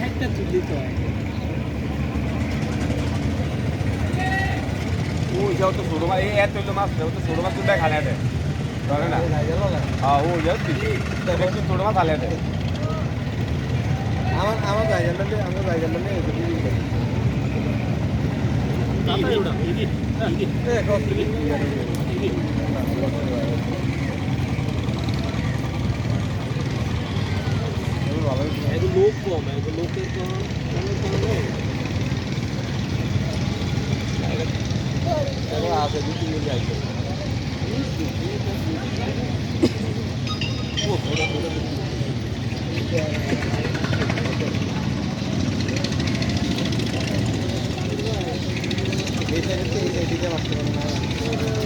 একটা তুলি তো ও যাও তো ছোট এই এত তো মাছ যাও তো ছোট মাছ তুলতে খালে দে ধরে না? হ্যাঁ ও যাও একটু ছোট। মাছ খালে দে আমার জায়গাটা জায়গাটা। লোক কম লোকের কম আছে, দু তিন দিন ওটা, এই সাইডে এই না